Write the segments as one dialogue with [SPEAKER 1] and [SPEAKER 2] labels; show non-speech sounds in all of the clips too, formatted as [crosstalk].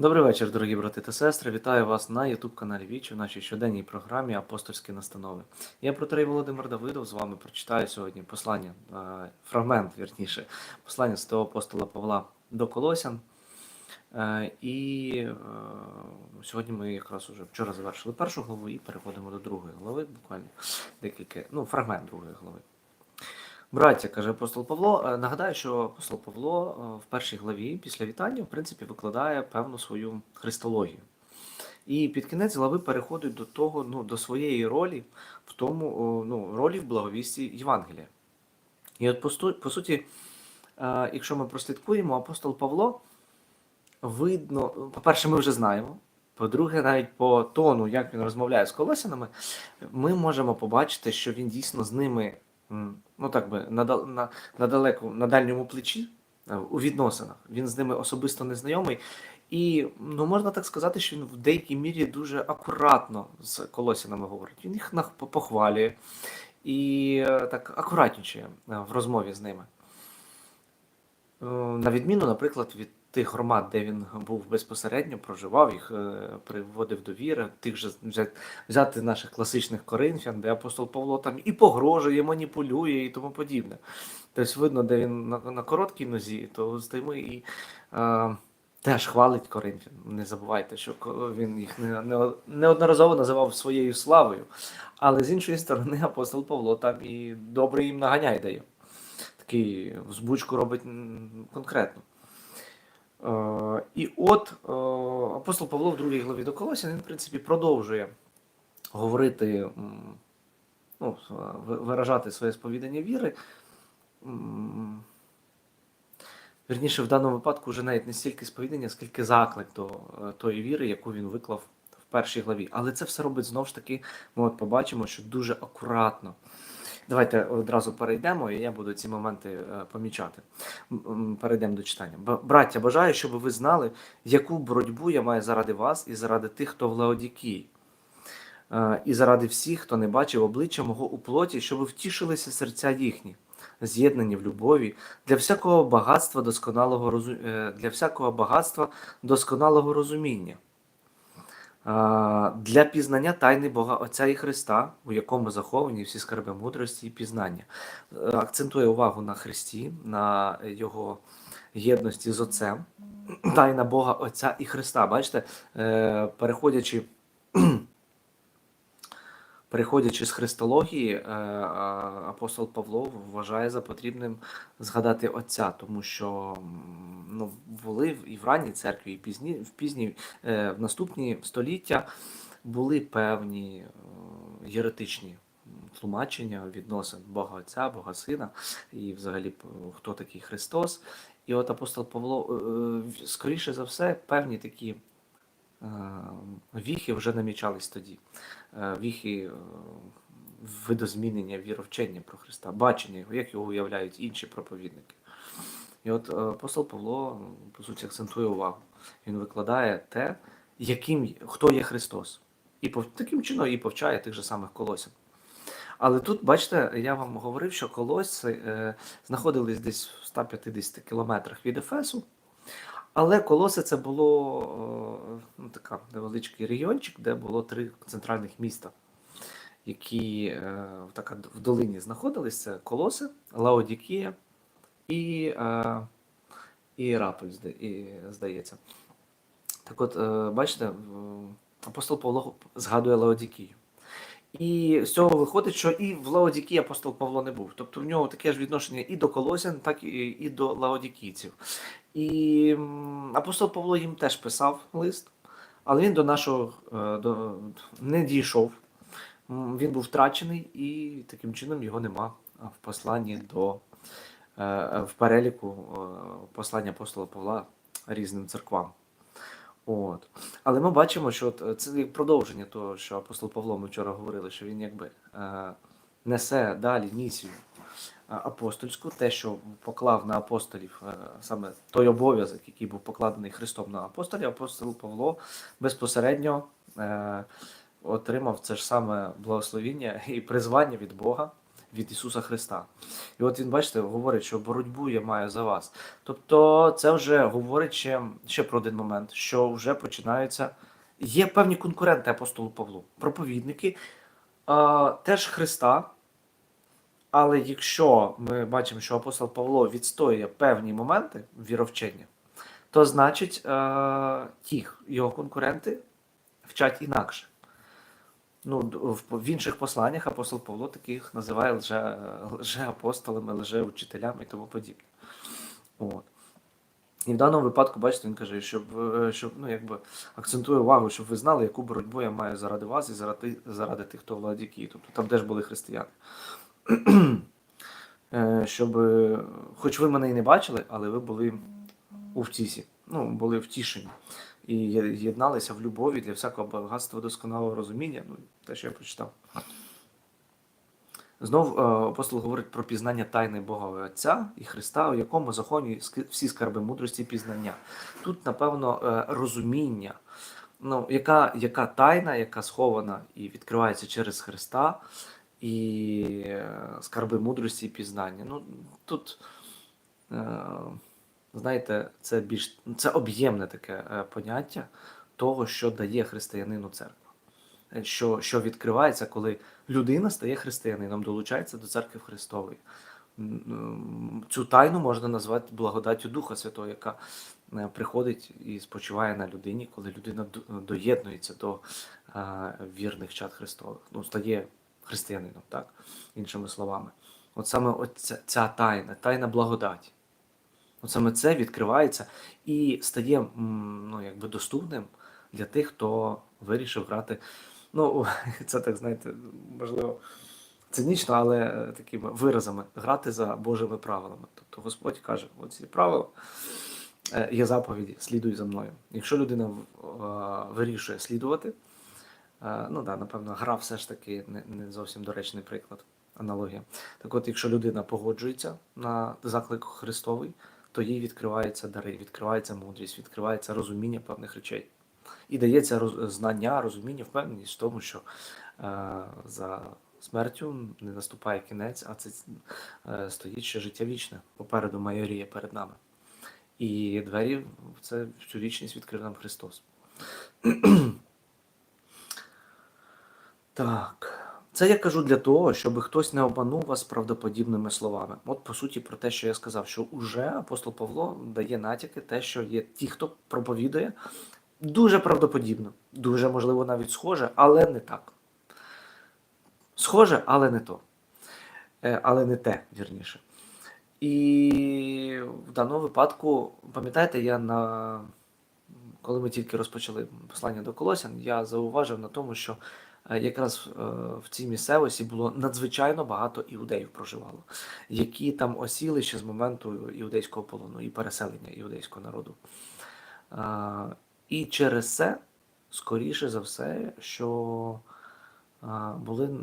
[SPEAKER 1] Добрий вечір, дорогі брати та сестри. Вітаю вас на youtube каналі Віч у нашій щоденній програмі Апостольські настанови. Я протерей Володимир Давидов з вами прочитаю сьогодні послання, е, фрагмент, вірніше, послання святого апостола Павла до Колосян. Е, І е, сьогодні ми якраз уже вчора завершили першу главу і переходимо до другої глави, буквально декілька, ну, фрагмент другої глави. Браття, каже апостол Павло. Е, Нагадаю, що апостол Павло е, в першій главі після вітання, в принципі, викладає певну свою христологію. І під кінець глави переходить до того, ну, до своєї ролі в тому, ну, ролі в благовісті Євангелія. І от по, суті, е, якщо ми прослідкуємо, апостол Павло видно, по-перше, ми вже знаємо. По-друге, навіть по тону, як він розмовляє з колосянами, ми можемо побачити, що він дійсно з ними, ну так би, на, на, на далеку, на дальньому плечі е, у відносинах. Він з ними особисто не знайомий. І ну, можна так сказати, що він в деякій мірі дуже акуратно з колосянами говорить. Він їх похвалює і е, так акуратнічує е, в розмові з ними. На відміну, наприклад, від тих громад, де він був безпосередньо, проживав, їх е, приводив до віри, тих же взяти наших класичних коринфян, де апостол Павло там і погрожує, маніпулює і тому подібне. Тобто видно, де він на, на короткій нозі, то стоїмо і е, теж хвалить коринфян. Не забувайте, що він їх не, не, неодноразово називав своєю славою. Але з іншої сторони, [laughs] апостол Павло там і добре їм наганяй дає такий взбучку робить конкретно. Е, і от е, апостол Павло в другій главі до Колосян, він, в принципі, продовжує говорити, ну, виражати своє сповідання віри. Вірніше, в даному випадку вже навіть не стільки сповідання, скільки заклик до е, тої віри, яку він виклав в першій главі. Але це все робить знову ж таки, ми от побачимо, що дуже акуратно. Давайте одразу перейдемо, і я буду ці моменти е, помічати. Перейдемо до читання. Браття, бажаю, щоб ви знали, яку боротьбу я маю заради вас і заради тих, хто в Лаодікії, Е, і заради всіх, хто не бачив обличчя мого у плоті, щоб втішилися серця їхні, з'єднані в любові, для всякого багатства досконалого е, для всякого багатства досконалого розуміння. Для пізнання тайни Бога Отця і Христа, у якому заховані всі скарби мудрості і пізнання. Е, Акцентує увагу на Христі, на його єдності з Отцем. Тайна Бога Отця і Христа. Бачите, е, переходячи. Переходячи з христології, е, апостол Павло вважає за потрібним згадати Отця, тому що ну, були і в ранній церкві, і пізні, в пізні, е, в наступні століття були певні е, єретичні тлумачення відносин Бога Отця, Бога Сина і взагалі хто такий Христос. І от апостол Павло, скоріше за все, певні такі віхи вже намічались тоді. Е, Віхи е, видозмінення віровчення про Христа, бачення його, як його уявляють інші проповідники. І от е, апостол Павло, по суті, акцентує увагу. Він викладає те, яким, хто є Христос. І таким чином і повчає тих же самих колосян. Але тут, бачите, я вам говорив, що колоси е, знаходились десь в 150 кілометрах від Ефесу. Але колоси це було е, ну, така невеличкий регіончик, де було три центральних міста, які е, така в долині знаходились. Це Колоси, Лаодікія і, е, і Іраполь, здається. Так от, бачите, апостол Павло згадує Лаодікію. І з цього виходить, що і в Лаодікії апостол Павло не був. Тобто в нього таке ж відношення і до колосян, так і, і до лаодікійців. І апостол Павло їм теж писав лист, але він до нашого е, до, не дійшов. Він був втрачений, і таким чином його нема в посланні до е, в переліку е, послання апостола Павла різним церквам. От. Але ми бачимо, що е, це як продовження того, що апостол Павло ми вчора говорили, що він якби е, несе далі місію е, апостольську, те, що поклав на апостолів саме той обов'язок, який був покладений Христом на апостолів, апостол Павло безпосередньо отримав це ж саме благословіння і призвання від Бога від Ісуса Христа. І от він, бачите, говорить, що боротьбу я маю за вас. Тобто, це вже говорить ще, ще про один момент, що вже починаються. Є певні конкуренти апостолу Павлу, проповідники а, теж Христа. Але якщо ми бачимо, що апостол Павло відстоює певні моменти віровчення, то значить е, ті його конкуренти вчать інакше. Ну, в, інших посланнях апостол Павло таких називає лже, лжеапостолами, лжеучителями і тому подібне. От. І в даному випадку, бачите, він каже, щоб, е, щоб ну, якби акцентує увагу, щоб ви знали, яку боротьбу я маю заради вас і заради, заради тих, хто владі Києві. Тобто там теж були християни. [clears throat] Е, Щоб, е, хоч ви мене і не бачили, але ви були у втісі, ну, були втішені і єдналися в любові для всякого багатства досконалого розуміння. Ну, те, що я прочитав. Знов е, апостол говорить про пізнання тайни Бога Отця і Христа, у якому заховані всі скарби мудрості і пізнання. Тут, напевно, е, розуміння, ну, яка, яка тайна, яка схована і відкривається через Христа, і е, скарби мудрості і пізнання. Ну, тут, е, знаєте, це більш це об'ємне таке е, поняття того, що дає християнину церква. Е, Що, що відкривається, коли людина стає християнином, долучається до церкви Христової. Цю тайну можна назвати благодаттю Духа Святого, яка е, приходить і спочиває на людині, коли людина доєднується до вірних чад Христових, ну, стає християнином, так, іншими словами. От саме от ця, ця тайна, тайна благодаті. От саме це відкривається і стає ну, якби доступним для тих, хто вирішив грати. Ну, [laughs] це так, знаєте, можливо, цинічно, але е, такими виразами грати за Божими правилами. Тобто Господь каже: оці правила е, є заповіді, слідуй за мною. Якщо людина е, вирішує слідувати, ну да, напевно, гра все ж таки не зовсім доречний приклад, аналогія. Так от, якщо людина погоджується на заклик Христовий, то їй відкриваються дари, відкривається мудрість, відкривається розуміння певних речей. І дається роз, знання, розуміння, впевненість в тому, що е, за смертю не наступає кінець, а це е, стоїть ще життя вічне. Попереду майоріє перед нами. І двері це цю вічність відкрив нам Христос. [clears throat] Так. Це я кажу для того, щоб хтось не обманув вас правдоподібними словами. От по суті про те, що я сказав, що уже апостол Павло дає натяки, те, що є ті, хто проповідує, дуже правдоподібно, дуже можливо навіть схоже, але не так. Схоже, але не то. Е, Але не те, вірніше. І в даному випадку, пам'ятаєте, я на коли ми тільки розпочали послання до Колосян, я зауважив на тому, що якраз е, в цій місцевості було надзвичайно багато іудеїв проживало, які там осіли ще з моменту іудейського полону і переселення іудейського народу. І через це, скоріше за все, що були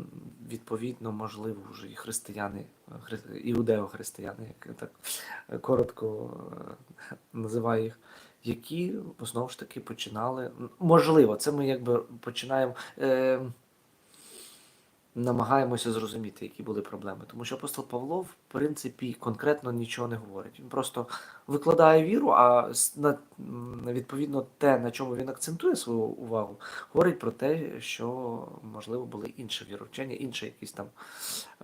[SPEAKER 1] відповідно, можливо, вже і християни, хри- іудео-християни, як я так е, коротко е, називаю їх, які знову ж таки починали. Можливо, це ми якби починаємо. Е, Намагаємося зрозуміти, які були проблеми. Тому що апостол Павло, в принципі, конкретно нічого не говорить. Він просто викладає віру, а на, відповідно те, на чому він акцентує свою увагу, говорить про те, що можливо були інші віровчення, інше якісь там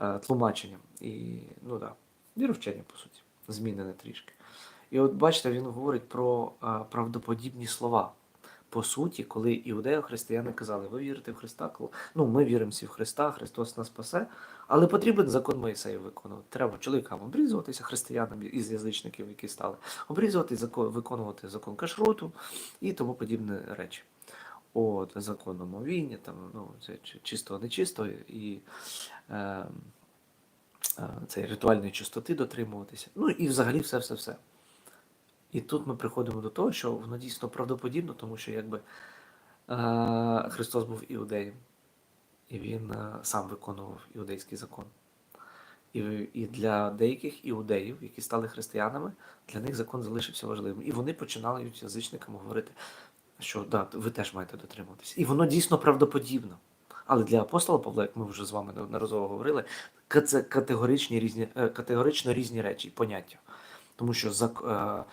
[SPEAKER 1] е, тлумачення. І ну да, віровчення, по суті, змінене трішки. І от бачите, він говорить про е, правдоподібні слова. По суті, коли іудео-християни казали, ви вірите в Христа, ну ми віримо всі в Христа, Христос нас спасе, але потрібен закон Моїсея виконувати. Треба чоловікам обрізуватися християнам із язичників, які стали, обрізувати закон, виконувати закон кашруту і тому подібні речі. От, закон омовіння, там, ну, це чи- чистого нечистого і е, е, цієї ритуальної чистоти дотримуватися. Ну і взагалі все-все-все. І тут ми приходимо до того, що воно дійсно правдоподібно, тому що якби е, Христос був іудеєм, і він е, сам виконував іудейський закон. І, і для деяких іудеїв, які стали християнами, для них закон залишився важливим. І вони починали язичникам говорити, що да, ви теж маєте дотримуватися. І воно дійсно правдоподібно. Але для апостола Павла, як ми вже з вами неодноразово говорили, це категоричні різні, е, категорично різні речі, поняття. Тому що зак, е,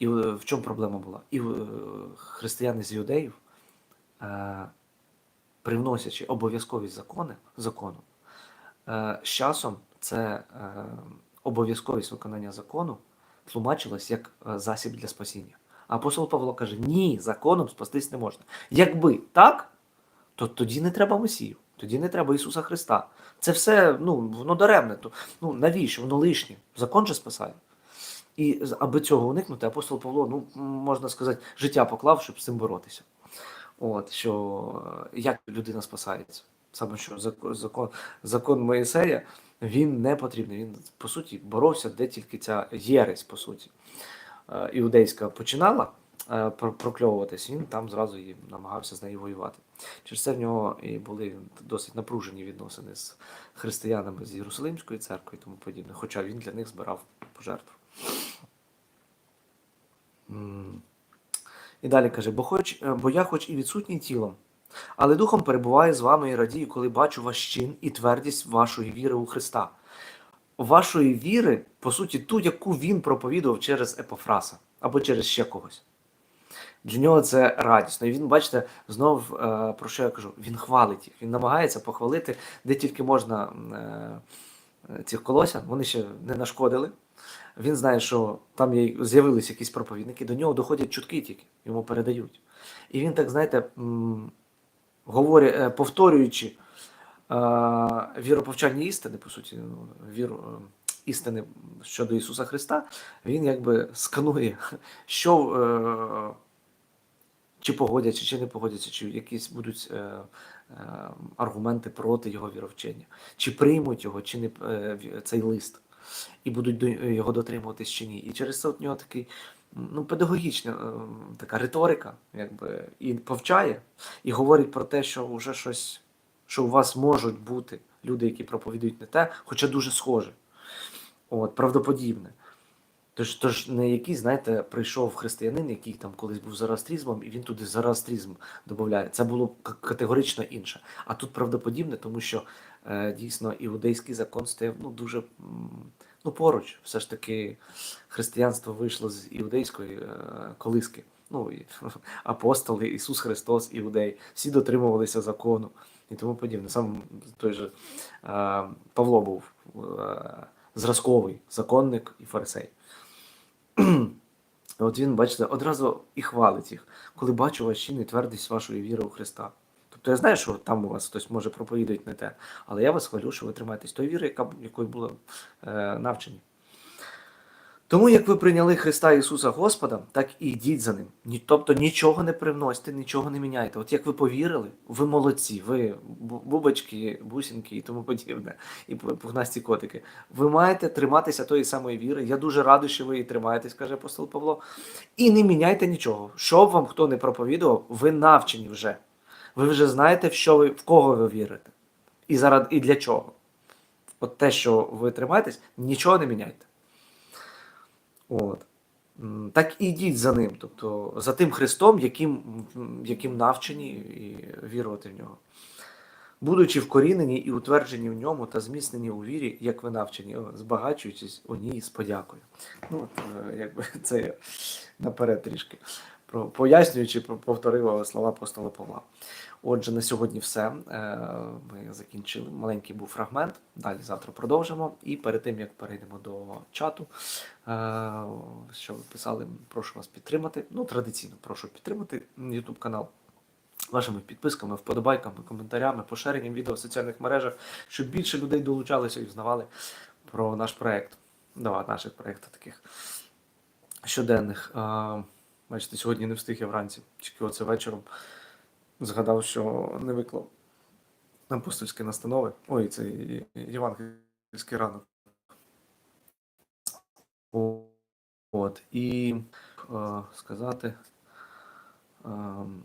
[SPEAKER 1] і е, в чому проблема була? І е, християни з юдеїв, е, привносячи обов'язковість закони, закону, з часом це обов'язковість виконання закону тлумачилась як засіб для спасіння. Апостол Павло каже: ні, законом спастись не можна. Якби так, то тоді не треба Месію, тоді не треба Ісуса Христа. Це все ну, воно даремне. То, ну, навіщо? Воно лишнє. Закон же спасає. І аби цього уникнути, апостол Павло, ну, можна сказати, життя поклав, щоб з цим боротися. От, що е, як людина спасається. Саме що закон, закон, Моїсея, він не потрібний. Він, по суті, боровся, де тільки ця єресь, по суті, е, іудейська починала е, прокльовуватись, він там зразу і намагався з нею воювати. Через це в нього і були досить напружені відносини з християнами з Єрусалимської церкви і тому подібне, хоча він для них збирав пожертву. І далі каже: бо, хоч, е, бо я хоч і відсутній тілом, але духом перебуваю з вами і радію, коли бачу ваш чин і твердість вашої віри у Христа. Вашої віри, по суті, ту, яку він проповідував через Епофраса або через ще когось. Для нього це радісно. І він, бачите, знов е, про що я кажу? Він хвалить їх. Він намагається похвалити, де тільки можна е, цих колосян. Вони ще не нашкодили. Він знає, що там є, з'явились якісь проповідники, до нього доходять чутки тільки, йому передають. І він так, знаєте, говорить, е, повторюючи е, віроповчальні істини, по суті, ну, віру, е, істини щодо Ісуса Христа, він якби сканує, що чи погодяться, чи не погодяться, чи якісь будуть аргументи проти його віровчення, чи приймуть його, чи не цей лист, і будуть до його дотримуватись чи ні. І через це от нього такий ну, педагогічна е, така риторика, якби і повчає, і говорить про те, що вже щось, що у вас можуть бути люди, які проповідують не те, хоча дуже схоже, от, правдоподібне. Тож, тож не який, знаєте, прийшов християнин, який там колись був зороастрізмом, і він туди зороастрізм додає. Це було категорично інше. А тут правдоподібне, тому що е, дійсно іудейський закон стояв ну, дуже ну, поруч. Все ж таки християнство вийшло з іудейської е, колиски. Ну, і, [laughs] апостоли, Ісус Христос, іудей, всі дотримувалися закону і тому подібне. Сам той же е, Павло був е, зразковий законник і фарисей. От він, бачите, одразу і хвалить їх, коли бачу ваші не твердість вашої віри у Христа. Тобто я знаю, що там у вас хтось може проповідати не те, але я вас хвалю, що ви тримаєтесь тої віри, яка, якою були е, навчені. Тому як ви прийняли Христа Ісуса Господа, так і йдіть за ним. Тобто нічого не привносите, нічого не міняйте. От як ви повірили, ви молодці, ви бубочки, бусинки і тому подібне, і пу- пухнасті котики. Ви маєте триматися тої самої віри. Я дуже радий, що ви її тримаєтесь, каже апостол Павло. І не міняйте нічого. Що б вам хто не проповідував, ви навчені вже. Ви вже знаєте, в що ви в кого ви вірите. І зарад, і для чого. От те, що ви тримаєтесь, нічого не міняйте. От. Так і йдіть за ним, тобто за тим Христом, яким, яким навчені і вірувати в нього. Будучи вкорінені і утверджені в ньому та зміцнені у вірі, як ви навчені, збагачуючись у ній з подякою. Ну, от, е, якби [laughs] це наперед трішки пояснюючи, повторив слова апостола Павла. Отже, на сьогодні все. Е, Ми закінчили. Маленький був фрагмент. Далі завтра продовжимо. І перед тим як перейдемо до чату, е, що ви писали, прошу вас підтримати. Ну, традиційно прошу підтримати YouTube канал. Вашими підписками, вподобайками, коментарями, поширенням відео в соціальних мережах, щоб більше людей долучалися і взнавали про наш проект. Два наших проєктів таких щоденних. Бачите, сьогодні не встиг я вранці, тільки оце вечором згадав, що не виклав апостольські настанови. Ой, це євангельський ранок. От. І е, сказати. ем,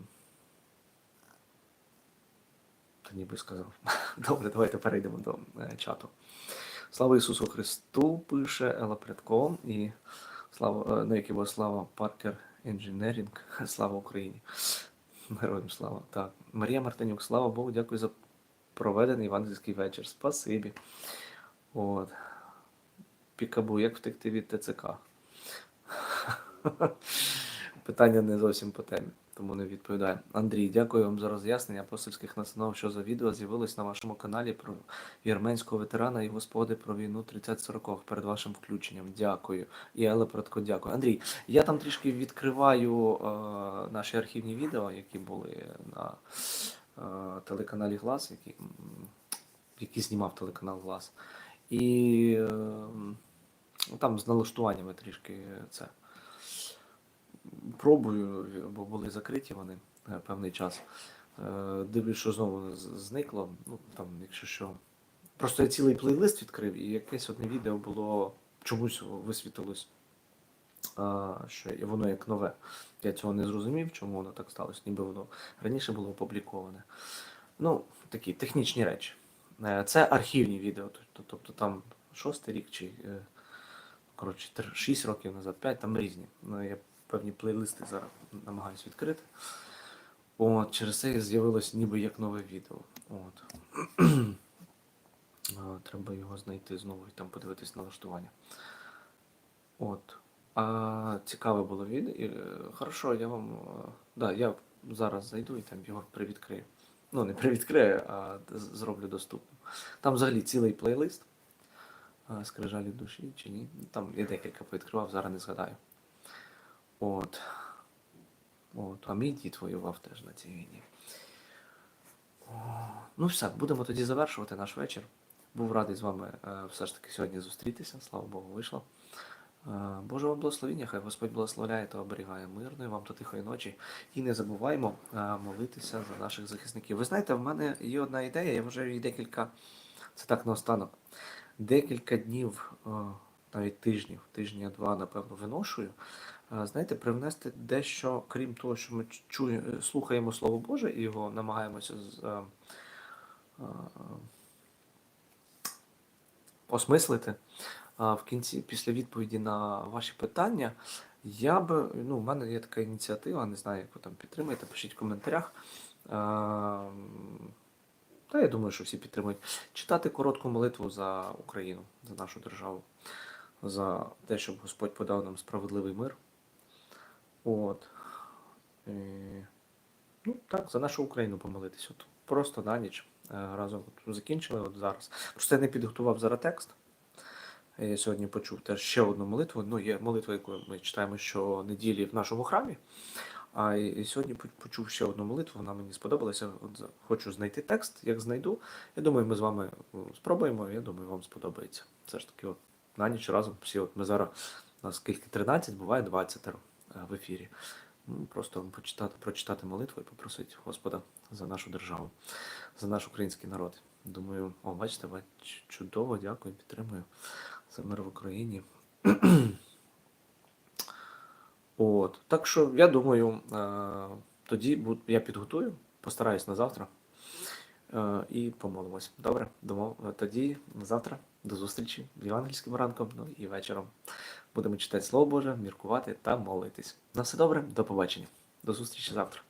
[SPEAKER 1] та ніби сказав. [laughs] Добре, давайте перейдемо до е, чату. Слава Ісусу Христу, пише Ела Прядко, і слава, е, на який слава Паркер Engineering. [laughs] Слава Україні. [laughs] Героям слава. Так. Марія Мартинюк, слава Богу, дякую за проведений івангельський вечір. Спасибі. От. Пікабу, як втекти від ТЦК? [laughs] Питання не зовсім по темі, тому не відповідаю. Андрій, дякую вам за роз'яснення апостольських настанов, що за відео з'явилось на вашому каналі про вірменського ветерана і господи про війну 30-40 перед вашим включенням. Дякую. І Еле Протко, дякую. Андрій, я там трішки відкриваю е, наші архівні відео, які були на е, телеканалі Глас, які, які знімав телеканал Глас. І е, там з налаштуваннями трішки це пробую, бо були закриті вони е, певний час. Е, Дивлюсь, що знову зникло. Ну, там, якщо що. Просто я цілий плейлист відкрив, і якесь одне відео було чомусь висвітилось, що і воно як нове. Я цього не зрозумів, чому воно так сталося, ніби воно раніше було опубліковане. Ну, такі технічні речі. Е, Це архівні відео, тобто, там шостий рік чи коротше, 6 років назад, 5, там різні. Ну, я певні плейлисти зараз намагаюся відкрити. От, через це з'явилось ніби як нове відео. От. [clears throat] Треба його знайти знову і там подивитись налаштування. От. А, цікаве було відео. Е, Хорошо, я вам. е, Да, я зараз зайду і там його привідкрию. Ну, не привідкрию, а зроблю доступним. Там взагалі цілий плейлист. Скрижалі душі чи ні. Там я декілька повідкривав, зараз не згадаю. От. От. А мій дід воював теж на цій війні. О, Ну все, будемо тоді завершувати наш вечір. Був радий з вами е, все ж таки сьогодні зустрітися. Слава Богу, вийшло. Е, Боже вам благословіння, хай Господь благословляє та оберігає мирної вам та тихої ночі. І не забуваємо е, молитися за наших захисників. Ви знаєте, в мене є одна ідея, я вже її декілька, це так наостанок, декілька днів, навіть тижнів, тижня-два, напевно, виношую. Знаєте, привнести дещо, крім того, що ми чуємо, слухаємо Слово Боже і його намагаємося з, е, е, осмислити. В кінці, після відповіді на ваші питання, я би, ну, в мене є така ініціатива, не знаю, як ви там підтримуєте, пишіть в коментарях. Е, Та я думаю, що всі підтримують. Читати коротку молитву за Україну, за нашу державу, за те, щоб Господь подав нам справедливий мир. От. І, ну, так, за нашу Україну помолитись. От просто на ніч е, разом от закінчили от зараз. Просто я не підготував зараз текст. Я сьогодні почув теж ще одну молитву. Ну, є молитва, яку ми читаємо щонеділі в нашому храмі. А і сьогодні почув ще одну молитву, вона мені сподобалася. От хочу знайти текст. Як знайду, я думаю, ми з вами ну, спробуємо. Я думаю, вам сподобається. Все ж таки, от на ніч разом всі. От ми зараз у нас скільки 13, буває 20 е, в ефірі. Просто почитати, прочитати молитву і попросити Господа за нашу державу, за наш український народ. Думаю, о, бачите, бач, чудово, дякую, підтримую за мир в Україні. [clears throat] От. Так що я думаю, е, тоді я підготую, постараюсь на завтра е, і помолимось. Добре, домов... тоді завтра до зустрічі євангельським ранком, ну і вечором. Будемо читати Слово Боже, міркувати та молитись. На все добре, до побачення. До зустрічі завтра.